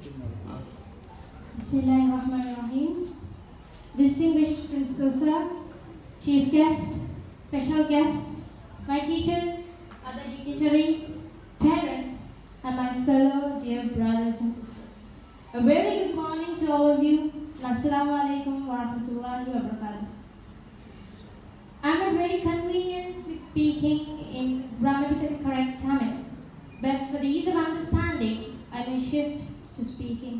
Bismillahirrahmanirrahim. Distinguished Principal Sir, Chief Guest, Special Guests, my teachers, other dignitaries, parents, and my fellow dear brothers and sisters. A very good morning to all of you. Assalamu alaikum wa rahmatullahi wa barakatuh. I'm not very convenient with speaking in grammatically correct Tamil, but for the ease of understanding, I may shift to speaking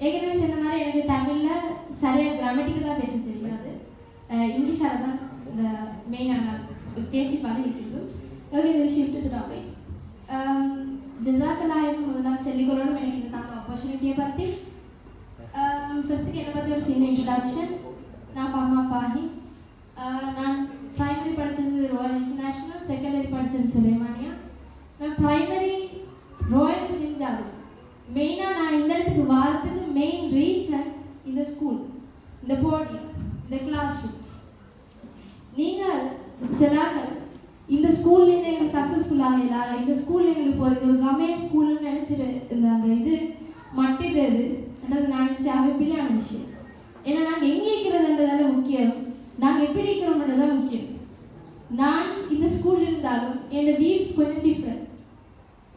ஏற்கனவே சொன்ன மாதிரி எனக்கு தமிழில் சரியாக கிராமட்டிக்கலாக பேச தெரியாது. அஹ் தான் இந்த மெயினான பேசி பழகிட்டு ஓகே இது ஷிஃப்ட் டாபிக் ஜசாக்கலாயிரம் முதலாம் செல்லிக்கொள்ளணும் எனக்கு இந்த தாங்க ஆப்பர்ச்சுனிட்டியை பற்றி ஃபஸ்ட்டுக்கு என்னை பற்றி ஒரு சின்ன இன்ட்ரடக்ஷன் நான் ஃபார்மா ஃபாஹி நான் ப்ரைமரி படித்தது ராயல் இன்டர்நேஷ்னல் செகண்டரி படித்தது சுலைமானியா நான் ப்ரைமரி ராயல் செஞ்சாலும் மெயினாக நான் இந்த இடத்துக்கு வரத்துக்கு மெயின் ரீசன் இந்த ஸ்கூல் இந்த போடியம் இந்த கிளாஸ் ரூம்ஸ் நீங்கள் சிலார்கள் இந்த ஸ்கூல்லேருந்து எங்களுக்கு சக்ஸஸ்ஃபுல் ஆகலா இந்த ஸ்கூலில் எங்களுக்கு போகிறது ஒரு கவர்மெண்ட் ஸ்கூல்னு நினச்சிட்டு இந்த அந்த இது மட்டிடுறது அதாவது நான் நினச்சி அவைப்பிலியான விஷயம் ஏன்னா நாங்கள் எங்கே இருக்கிறதுன்றதால முக்கியம் நாங்கள் எப்படி இருக்கிறோம்ன்றது தான் முக்கியம் நான் இந்த ஸ்கூல் இருந்தாலும் என்னோட வீவ்ஸ் கொஞ்சம் டிஃப்ரெண்ட்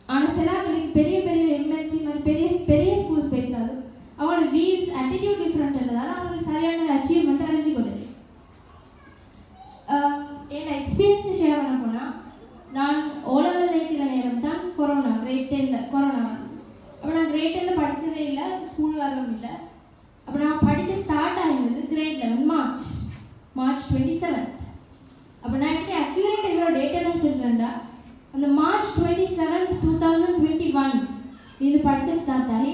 ஆனால் சில பிள்ளைங்க பெரிய பெரிய எம்என்சி மாதிரி பெரிய பெரிய ஸ்கூல்ஸ் போயிருந்தாரு அவங்களோட வீல்ஸ் ஆட்டிடியூட் டிஃப்ரெண்ட் இருந்ததால் அவங்களுக்கு சரியான அச்சீவ்மெண்ட் அடைஞ்சு கொண்டு என்னோட எக்ஸ்பீரியன்ஸ் ஷேர் பண்ண போனால் நான் ஓலவில் இருக்கிற நேரம் தான் கொரோனா கிரேட் டென்னில் கொரோனா அப்போ நான் கிரேட் டென்னில் படித்தவே இல்லை ஸ்கூல் வரவும் இல்லை. அப்போ நான் படித்து start ஆகிருந்தது grade eleven March March twenty seventh அப்போ நான் எப்படி அக்யூரேட் எவ்வளோ டேட்டெல்லாம் தான் சொல்கிறேன்டா அந்த மார்ச் டுவெண்ட்டி செவன் 2021 ಇದು ಪರ್ಚೇಸ್ ಆಗ್ತಾ ಹೈ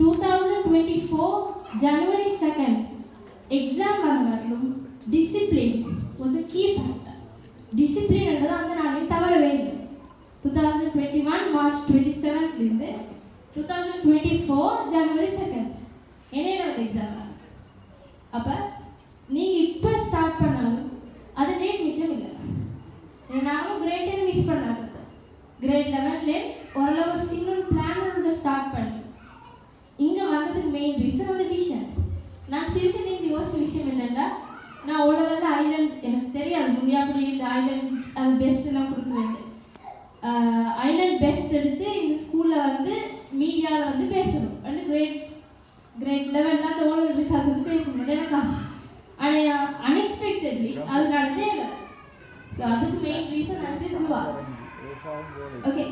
2024 January 2nd exam ಅನ್ನುವట్లు discipline was a key factor discipline ಅನ್ನೋದು ಅಂತ ನಾನು ತವರವೇ ಇಲ್ಲ 2021 March 27th ಲಿಂದ 2024 January 2nd ಏನೇನೋ ಎಕ್ಸಾಮ್ ಅಪ್ಪ ஐலண்ட் பெஸ்ட் எடுத்து இந்த ஸ்கூலில் வந்து மீடியாவில் வந்து பேசணும். வந்து கிரேட் கிரேட் லெவலில் அந்த ஓலர் ரிசல்ட்ஸ் வந்து பேசணும். எனக்கு ஆசை ஆனால் அன்எக்ஸ்பெக்டட்லி அது நடந்தே இல்லை. ஸோ அதுக்கு மெயின் ரீசன் நினச்சி ஓகே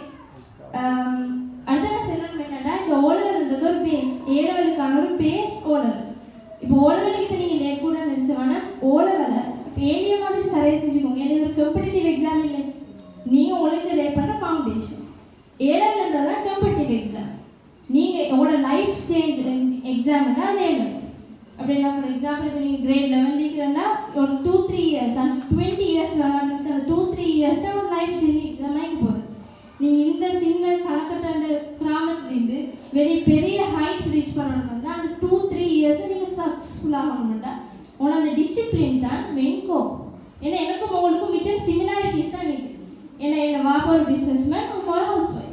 அடுத்த நான் சொல்லணும் என்னன்னா இந்த ஓலவர்ன்றது ஒரு பேஸ் ஏலவலுக்கான ஒரு பேஸ் ஓலவர் இப்போ ஓலவலுக்கு நீங்கள் நேர்கூட நினச்சோன்னா ஓலவலை இப்போ ஏனிய மாதிரி சரியாக செஞ்சுக்கோங்க ஏன்னா இது ஒரு காம்படிட்டிவ் எக்ஸாம் இல்லை நீங்கள் உங்களுக்கு ரே பண்ணுற ஃபவுண்டேஷன் ஏலவல்ன்றது தான் காம்படிட்டிவ் எக்ஸாம் நீங்கள் உங்களோட லைஃப் சேஞ்ச் எக்ஸாம்னா அது ஏலவல் அப்படின்னா ஃபார் எக்ஸாம்பிள் இப்போ நீங்கள் கிரேட் லெவன் நிற்கிறேன்னா ஒரு டூ த்ரீ இயர்ஸ் அந்த டுவெண்ட்டி இயர்ஸ் விளாண்டுருக்கு அந்த டூ த்ரீ இயர்ஸ் ஒரு லைஃப் சேஞ்ச் எக்ஸாமாக போகுது. நீங்கள் இந்த சின்ன கணக்கட்ட கிராமத்துலேருந்து வெளியே பெரிய ஹைட்ஸ் ரீச் பண்ணணும்னா அந்த டூ த்ரீ இயர்ஸ் நீங்கள் சக்ஸஸ்ஃபுல் ஆகணும்டா உங்களோட அந்த டிசிப்ளின் தான் மெயின் கோ ஏன்னா எனக்கும் உங்களுக்கும் மிச்சம் சிமிலாரிட்டிஸ் தான் இருக்குது ஏன்னா என்னை வாப்பா ஒரு பிஸ்னஸ் மேன் ஒரு ஹவுஸ் ஒய்ஃப்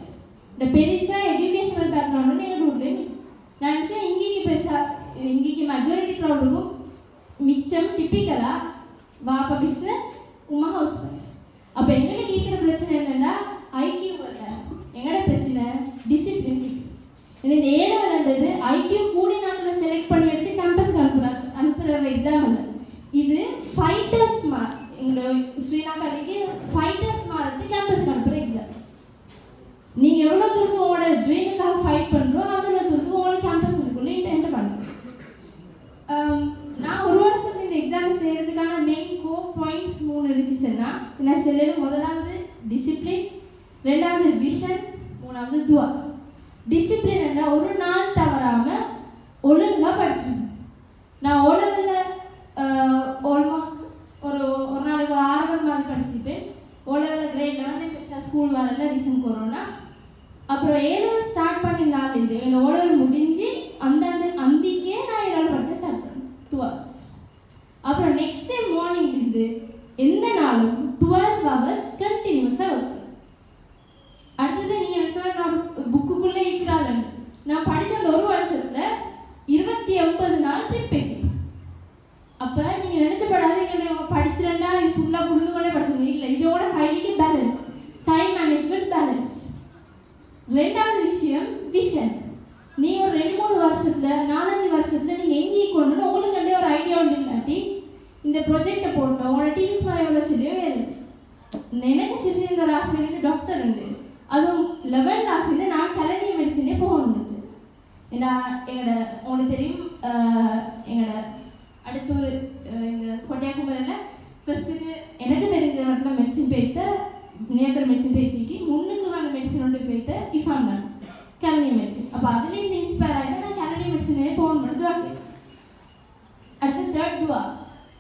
இந்த பெருசாக வாப்பா பிஸ்னஸ் உமா ஹவுஸ் ஒய்ஃப் அப்போ எங்கள்கிட்ட கேட்குற பிரச்சனை என்னென்னா ஐக்கியூ இல்லை எங்களோட பிரச்சனை டிசிப்ளின் இந்த ஏழாவது ஐக்கியூ கூடி நாட்டில் செலக்ட் பண்ணி எடுத்து கேம்பஸ் அனுப்புகிறாங்க அனுப்புகிற எக்ஸாம் இல்லை இது ஃபைட்டர்ஸ் மா எங்களோட ஸ்ரீலங்காக்கு ஃபைட்டர்ஸ் மாறது கேம்பஸ் அனுப்புகிற எக்ஸாம் நீங்கள் எவ்வளோ தூரத்துக்கு உங்களோட ட்ரீமுக்காக ஃபைட் பண்ணுறோம் அதில் தூரத்துக்கு உங்களோட கேம்பஸ் இருக்குள்ள என்டர் பண்ணணும் நான் ஒரு வருஷம் இந்த எக்ஸாம் செய்கிறதுக்கான மெயின் கோ பாயிண்ட்ஸ் மூணு என்ன நான் முதலாவது டிசிப்ளின் ரெண்டாவது விஷன் மூணாவது துவா டிசிப்ளின் என்ன ஒரு நாள் தவறாமல் ஒழுங்காக படிச்சிருந்தேன் நான் ஒழுங்கில் ஆல்மோஸ்ட் ஒரு ஒரு நாளைக்கு ஒரு ஆறு மணி மாதிரி படிச்சுப்பேன். ஓலவில் கிரேட் லெவனில் பெருசாக ஸ்கூல் வரல ரீசன் கொரோனா அப்புறம் ஏழு ஸ்டார்ட் பண்ணி நாள் இது என்னோட ஓலவில் முடிஞ்சு அந்தந்த அந்திக்கே நான் ஏழு படித்தேன் ஸ்டார்ட் பண்ணேன் டூ ஹவர்ஸ் அப்புறம் நெக்ஸ்ட் டே மார்னிங் இருந்து எந்த நாளும் டுவெல் ஹவர்ஸ் கண்டினியூஸாக ஒர்க் அடுத்தது நீங்கள் ரெண்டாவது விஷயம் விஷன் நீ ஒரு ரெண்டு மூணு வருஷத்துல நாலஞ்சு வருஷத்துல நீ எங்கேயும் கொண்டு உங்களுக்கு கண்டே ஒரு ஐடியா உண்டு இல்லாட்டி இந்த ப்ரொஜெக்டை போட்டோம் உங்களோட டீச்சர்ஸ் மாதிரி எவ்வளோ சரிയോ வேறு எனக்கு ஆசிரியர் டாக்டர் உண்டு அதுவும் லெவன்த் ஆசிரியர் நான் கலனிய மெடிசனே போகணும் ஏன்னா எங்களோட உங்களுக்கு தெரியும் எங்களோட அடுத்த ஒரு எங்கள் இந்த கொட்டியாக்குமரில் ஃபர்ஸ்ட்டுக்கு எனக்கு தெரிஞ்ச மட்டும் மெடிசின் போய்த்த நேத்திர மெடிசின் போய்த்திக்கு முன்னுக்கு வந்த மெடிசன் ஒன்று போய்த்த இஃபான் நான் கலனிய மெடிசன் அப்போ அதுலேருந்து இன்ஸ்பயர் ஆகி நான் கலனிய மெடிசனே போகணும்னு துவாக்கு அடுத்து தேர்ட் துவா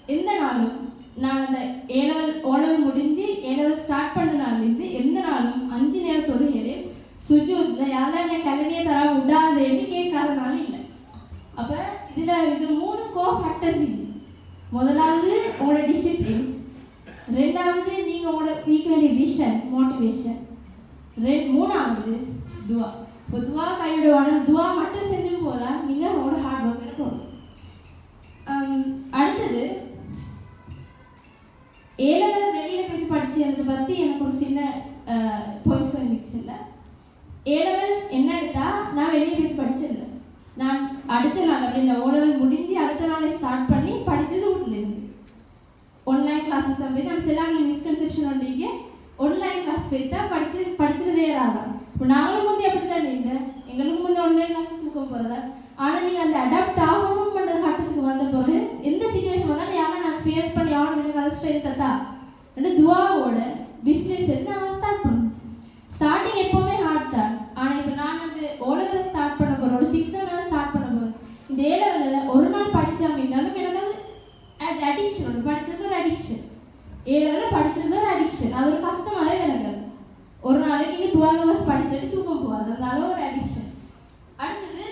எந்த நாளும் நான் அந்த ஏலவல் ஓலவல் முடிஞ்சு ஏலவல் ஸ்டார்ட் பண்ண நாள்லேருந்து எந்த நாளும் அஞ்சு நேரம் தொழுகிறே சுஜூத்தில் யாரெல்லாம் என் கல்வியை தர விடாதேன்னு கேட்காதனால இல்லை அப்போ இதில் இது மூணு கோ ஃபேக்டர்ஸ் இது முதலாவது உங்களோட டிசிப்ளின் ரெண்டாவது நீங்கள் உங்களோட வீக் வேண்டிய விஷன் மோட்டிவேஷன் மூணாவது துவா இப்போ துவா கைவிடுவான துவா மட்டும் செஞ்சு போதா நீங்கள் உங்களோட ஹார்ட் ஒர்க் போடணும் அடுத்தது ஏழாவது வெளியில் போய் படிச்சதை பற்றி எனக்கு ஒரு சின்ன பாயிண்ட்ஸ் வந்துச்சு இல்லை ஏழவல் என்ன எடுத்தா நான் வெளியே போய் படிச்சிருந்தேன் நான் அடுத்த நாள் அப்படின்ற ஓலவல் முடிஞ்சு அடுத்த நாளே ஸ்டார்ட் பண்ணி படிச்சது வீட்டில் இருந்து ஆன்லைன் கிளாஸஸ் போய் நம்ம சில மிஸ்கன்செப்ஷன் வந்தீங்க ஆன்லைன் கிளாஸ் போய்த்தா படிச்சு படித்து வேற ஆகலாம் இப்போ நாங்களும் வந்து எப்படி தான் இருந்தேன் எங்களுக்கும் வந்து ஆன்லைன் கிளாஸ் தூக்க போகிறத ஆனால் நீங்கள் அந்த அடாப்ட் ஆகணும் பண்ணுற கட்டத்துக்கு வந்த பிறகு எந்த சுச்சுவேஷன் வந்தாலும் யாரும் நான் ஃபேஸ் பண்ணி ஆகணும் எனக்கு அது ஸ்ட்ரென்த் தட்டா? ரெண்டு துவாவோட பிஸ்னஸ் நான் ஸ்டார்ட் பண்ணணும்? ஸ்டார்டிங் எப்போவுமே ஹார்ட் தான். ஆனால் இப்போ நான் வந்து ஓலகில் ஸ்டார்ட் பண்ண போகிறேன் ஒரு சிக்ஸ் லெவலில் ஸ்டார்ட் பண்ண போகிறேன் இந்த ஏ லெவலில் ஒரு நாள் படித்தா அப்படின்னாலும் எனக்கு அது அடிக்ஷன் ஒன்று படித்தது ஒரு அடிக்ஷன் ஏ லெவலில் படித்தது ஒரு அடிக்ஷன் அது ஒரு கஷ்டமாகவே எனக்கு. ஒரு நாளைக்கு டுவெல் ஹவர்ஸ் படிச்சுட்டு தூக்கம் போகாது. அதனால ஒரு அடிக்ஷன் அடுத்தது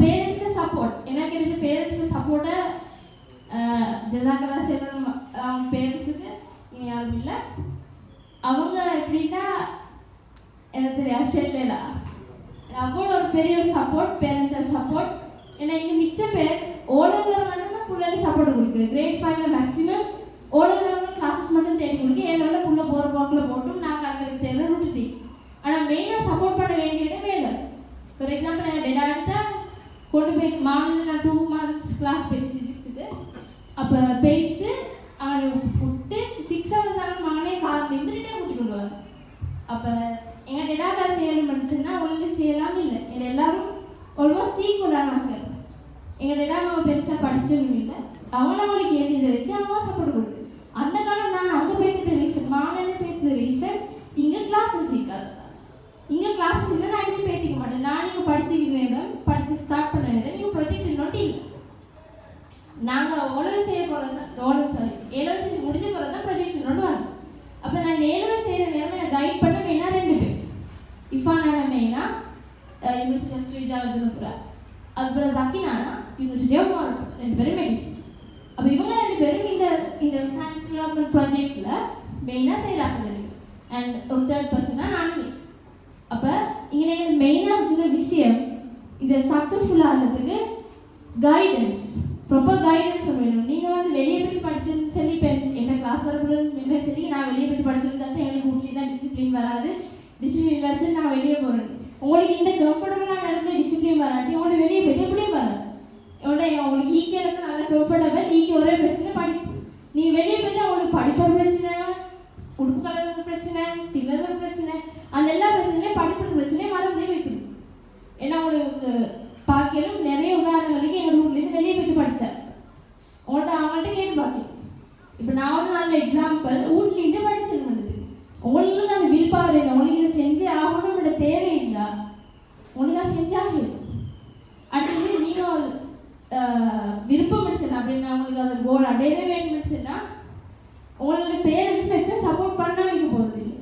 பேரண்ட்ஸை சப்போர்ட் எனக்கு கிடைச்ச? பேரண்ட்ஸை சப்போர்ட்டை ஜெதாக்கலா சேரணும் அவங்க பேரண்ட்ஸுக்கு யாரும் இல்லை. அவங்க எப்படின்னா எனக்கு தெரியாது செல்லல அவ்வளோ ஒரு பெரிய ஒரு சப்போர்ட் பேரண்டல் சப்போர்ட் ஏன்னா இங்கே மிச்ச பேர் ஓலவர் மட்டும் பிள்ளைகள் சப்போர்ட் கொடுக்குது. கிரேட் ஃபைவ்ல மேக்ஸிமம் ஓலவர் கிளாஸஸ் மட்டும் தேடி கொடுக்கு. ஏழாவில் புள்ள போகிற போக்கில் போட்டு நான் கணக்கு தேவை ஆனால் மெயினாக சப்போர்ட் பண்ண வேண்டியது வேலை ஃபார் எக்ஸாம்பிள் நான் டெடா எடுத்தால் கொண்டு போய் மாநில நான் டூ மந்த்ஸ் கிளாஸ் போய் ஃபிசிக்ஸுக்கு அப்போ போய்த்து அவனை விட்டு சிக்ஸ் ஹவர்ஸ் ஆனால் மகனே கார் நின்றுட்டே கூட்டிட்டு வருவார் அப்போ எங்கள் டெடாக்கா செய்யணும் பண்ணுச்சுன்னா ஒன்றும் செய்யலாம் இல்லை எங்க எல்லாரும் ஆல்மோஸ்ட் ஈக்குவலானாங்க எங்கள் டெடாமாவை பெருசாக படிச்சதும் இல்லை அவங்கள அவங்களுக்கு ஏறி இதை வச்சு அவங்க சப்போர்ட் கொடுக்கு அந்த காலம் நான் அங்கே போய்க்கிட்ட ரீசன் மாநில போய்க்கிற ரீசன் இங்கே கிளாஸஸ் இருக்காது இங்கே கிளாஸஸ் இல்லை நான் எப்படி பேசிக்க மாட்டேன் நான் நீங்கள் படிச்சுக்கிறேன் படித்து ஸ்டார்ட் பண்ண நீங்கள் ப்ரொஜெக்ட் இன்னொட்டி இல்லை நாங்கள் உழவு செய்ய போகிறது சாரி ஏழரை செய்ய முடிஞ்ச பிறகு தான் ப்ரொஜெக்ட் இன்னொன்று வரும். அப்போ நான் ஏழரை செய்கிற நேரம் என்னை கைட் பண்ண வேணா ரெண்டு பேர். இஃபானான மெயினாக யூனிவர்சிட்டி ஆஃப் ஸ்ரீஜாவர்தனபுரா அதுக்கப்புறம் ஜக்கினானா யூனிவர்சிட்டி ஆஃப் மாரப்பூர் ரெண்டு பேரும் மெடிசன் அப்போ இவங்க ரெண்டு பேரும் இந்த இந்த சயின்ஸ் டெவலப்மெண்ட் ப்ராஜெக்டில் மெயினாக செய்கிறாங்க ரெண்டு பேர் அண்ட் ஒரு தேர்ட் பர்சனாக நானுமே. அப்போ இங்கே மெயினாக இருக்கிற விஷயம் இதை சக்ஸஸ்ஃபுல் ஆகிறதுக்கு கைடன்ஸ் ப்ராப்பர் கைடன்ஸ் வேணும். நீங்கள் வந்து வெளியே போய் படிச்சிருந்து சரி இப்போ என்ன கிளாஸ் வரக்கூடாது சரி நான் வெளியே போய் படிச்சிருந்தா தான் எனக்கு வீட்லேயே தான் டிசிப்ளின் வராது. டிசிப்ளின் இல்லாச்சு நான் வெளியே போகிறேன் உங்களுக்கு இந்த கம்ஃபர்டபுளான இடத்துல டிசிப்ளின் வராட்டி உங்களோட வெளியே போய் எப்படியும் வராது. உடனே உங்களுக்கு ஈக்கே இருக்கு நல்லா கம்ஃபர்டபுள் ஈக்கே ஒரே பிரச்சனை படிப்பு. நீங்கள் வெளியே போய் உங்களுக்கு படிப்பு பிரச்சனை உடுப்பு கலருக்கு பிரச்சனை தின்னது பிரச்சனை. அந்த எல்லா பிரச்சனையும் படிப்பு பிரச்சனையும் மறந்தே வைக்கணும் ஏன்னா உங்களுக்கு பார்க்கலும் நிறைய உதாரணங்களுக்கு எங்கள் ஊர்லேருந்து வெளியே போயிட்டு படித்தேன் உங்கள்கிட்ட அவங்கள்ட்ட கேட்டு பார்க்கணும் இப்போ நான் ஒரு நல்ல எக்ஸாம்பிள் வீட்லேருந்து படிச்சிருந்தது உங்களுக்கு அந்த வில் பவர் இல்லை உங்களுக்கு இதை செஞ்சு ஆகணும்ன்ற தேவை இல்லை உங்களுக்கு அதை செஞ்சாகணும் அடுத்தது நீங்கள் விருப்பம் படிச்சேன் அப்படின்னா உங்களுக்கு அந்த கோல் உங்களோட பேரண்ட்ஸ் எப்பயும் சப்போர்ட் பண்ண வைக்க போகிறது இல்லை.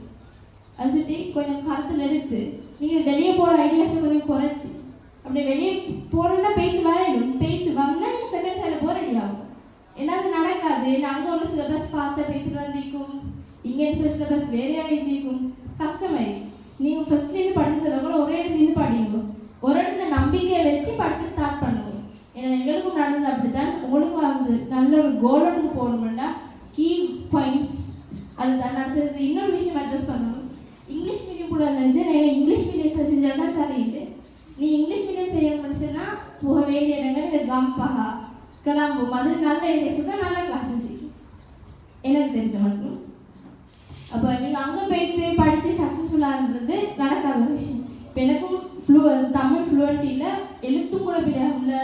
அது சுற்றி கொஞ்சம் கருத்தில் எடுத்து நீங்கள் வெளியே போகிற ஐடியாஸை கொஞ்சம் குறைச்சி அப்படி வெளியே போகிறோன்னா பெய்த்து வரணும் பெய்த்து வந்தால் நீங்கள் செகண்ட் ஸ்டாண்டர்ட் போக ரெடி ஆகும். ஏன்னா நடக்காது. அங்கே ஒரு சிலபஸ் ஃபாஸ்ட்டாக பெய்த்துட்டு வந்திருக்கும். இங்கே சில சிலபஸ் வேறையாக இருந்திருக்கும் கஷ்டமாயிடும் நீங்கள் ஃபஸ்ட்லேருந்து படிச்சதை கூட ஒரே இடத்துலேருந்து படிங்க ஒரு இடத்துல நம்பிக்கையை வச்சு படித்து ஸ்டார்ட் ஏன்னா எங்களுக்கும் நடந்தது அப்படித்தான். உங்களுக்கும் வந்து நல்ல ஒரு கோலோடுக்கு போகணும்னா கீ பாயிண்ட்ஸ் அதுதான் அடுத்தது இன்னொரு விஷயம் அட்ரஸ் பண்ணணும். இங்கிலீஷ் மீடியம் கூட நினச்சி நான் இங்கிலீஷ் மீடியத்தில் செஞ்சால் தான் மீடியம் செய்ய சொன்னால் போக வேண்டிய இடங்கள் இந்த கம்பஹா கலாம்பு மாதிரி நல்ல ஏரியாஸ் தான் நல்ல கிளாஸஸ் எனக்கு தெரிஞ்ச மட்டும். அப்போ நீங்கள் அங்கே போயிட்டு படித்து சக்ஸஸ்ஃபுல்லாக இருந்தது நடக்காத விஷயம். இப்போ எனக்கும் ஃப்ளூ தமிழ் ஃப்ளூவெண்ட் இல்லை. எழுத்தும் கூட பிள்ளையா இல்லை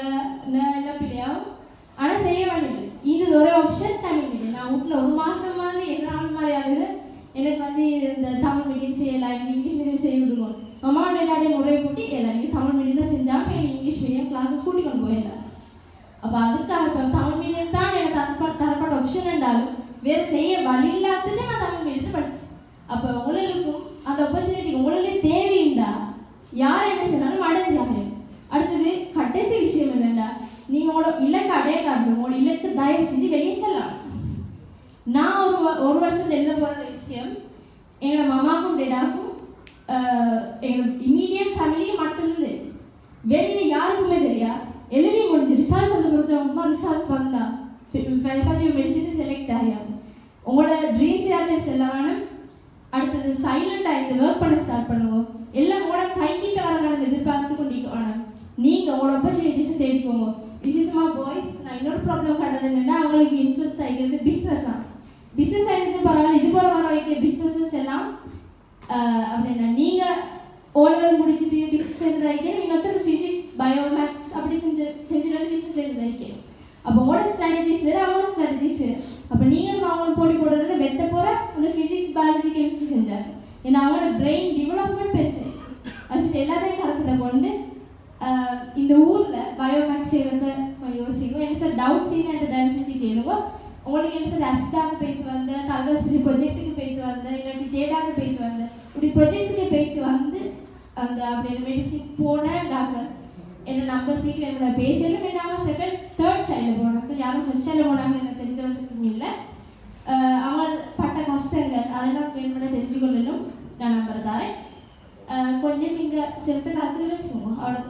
எல்லாம் பிள்ளையாகும் ஆனால் செய்ய வேண்டியது இது ஒரு ஆப்ஷன் தமிழ் மீடியம் நான் வீட்டில் ஒரு மாதம் மாதிரி எதனால மாதிரி ஆகுது. எனக்கு வந்து இந்த தமிழ் மீடியம் செய்யலாம் எனக்கு இங்கிலீஷ் மீடியம் செய்ய விடுங்க. அம்மாவோட எல்லாத்தையும் முறை கூட்டி எல்லாம் நீங்கள் தமிழ் மீடியம் தான் செஞ்சால் எனக்கு இங்கிலீஷ் மீடியம் கிளாஸஸ் கூட்டி கொண்டு போயிடலாம் அப்போ அதுக்காக இப்போ தமிழ் மீடியம் தான் எனக்கு தரப்பட்ட தரப்பட்ட ஆப்ஷன் என்றாலும் வேறு செய்ய வழி இல்லாததுக்கு நான் தமிழ் மீடியத்தை படித்தேன் அப்போ உங்களுக்கும் அந்த ஆப்பர்ச்சுனிட்டி உங்களுக்கு தேவையிண்டா யார் என்ன செய்யறாலும் அடைஞ்சாகும் அடுத்தது கடைசி விஷயம் என்னண்டா நீங்க உங்களோட இலக்கு அடைய காட்டணும் தயவு செஞ்சு வெளியே செல்லலாம். நான் ஒரு ஒரு வருஷத்துல எழுத போகிற விஷயம் எங்களோட மாமாவுக்கும் டேடாக்கும் எங்களோட இம்மீடியட் ஃபேமிலிக்கு மட்டும்தான் வெளியே யாருக்குமே தெரியா? எழுதி முடிஞ்சு ரிசல்ட்ஸ் வந்து கொடுத்தவங்க ரிசல்ட்ஸ் வந்தா ஃபேக்கல்டி மெடிசன் செலக்ட் ஆகியா? உங்களோட ட்ரீம்ஸ் யாருமே செல்ல வேணும். அடுத்தது சைலண்டாக இந்த ஒர்க் பண்ண ஸ்டார்ட் பண்ணுவோம் எல்லாம் உங்களோட கைக்கிட்ட வரணும் எதிர்பார்த்து கொண்டிருக்கணும் நீங்கள் உங்களோட ஆப்பர்ச்சுனிட்டிஸை தேடிக்கோங்க. விசேஷமாக பாய்ஸ் நான் இன்னொரு ப்ராப்ளம் கண்டது என்னன்னா அவங்களுக்கு இன்ட்ரெஸ்ட் ஆகிக்கிறது பிஸ்னஸ் தான் பிஸ்னஸ் ஆகிறது பரவாயில்ல. இது போல வர வைக்க பிஸ்னஸஸ் எல்லாம் அப்படின்னா நீங்கள் ஓலவல் முடிச்சுட்டு பிஸ்னஸ் எழுத வைக்க இன்னொருத்தர் ஃபிசிக்ஸ் பயோ மேக்ஸ் அப்படி செஞ்சு செஞ்சுட்டு பிஸ்னஸ் எழுத வைக்க அப்போ உங்களோட ஸ்ட்ராட்டஜிஸ் வேறு அவங்க ஸ்ட்ராட்டஜிஸ் வேறு. அப்போ நீங்கள் அவங்களுக்கு போட்டி போடுறதுல வெத்த போகிற அந்த ஃபிசிக்ஸ் பயாலஜி கெமிஸ்ட்ரி செஞ்சார். ஏன்னா அவங்களோட பிரெயின் டெவலப்மெண்ட் பெருசு. ஃபஸ்ட் எல்லாத்தையும் கருத்தில் கொண்டு இந்த ஊர் பயோமேக்ஸ் செய்கிறத யோசிக்கும் என்ன சார் டவுட்ஸ் என்ன தயவு செஞ்சு கேளுங்க உங்களுக்கு என்ன சார் அஸ்டாக போயிட்டு வந்த தலகாஸ்பதி ப்ரொஜெக்ட்டுக்கு போயிட்டு வந்த இல்லாட்டி டேட்டாக்கு போயிட்டு வந்த இப்படி ப்ரொஜெக்ட்ஸுக்கு போயிட்டு வந்து அந்த அப்படி மெடிசின் போனேன் டாக்டர் என்ன நம்பர் சீக்கிரம் என்னோட பேசலும் வேணாமல் செகண்ட் தேர்ட் சைடில் போனாங்க யாரும் ஃபர்ஸ்ட் சைடில் போனாங்க எனக்கு தெரிஞ்ச விஷயம் இல்லை ஆஹ் அவங்க பட்ட கஷ்டங்கள் அதெல்லாம் வேணும்னு தெரிஞ்சுக்கொள்ளணும் நான் நம்பர் தரேன் கொஞ்சம் நீங்கள் சிறுத்தை காலத்தில் வச்சுக்கோங்க அவ்வளோ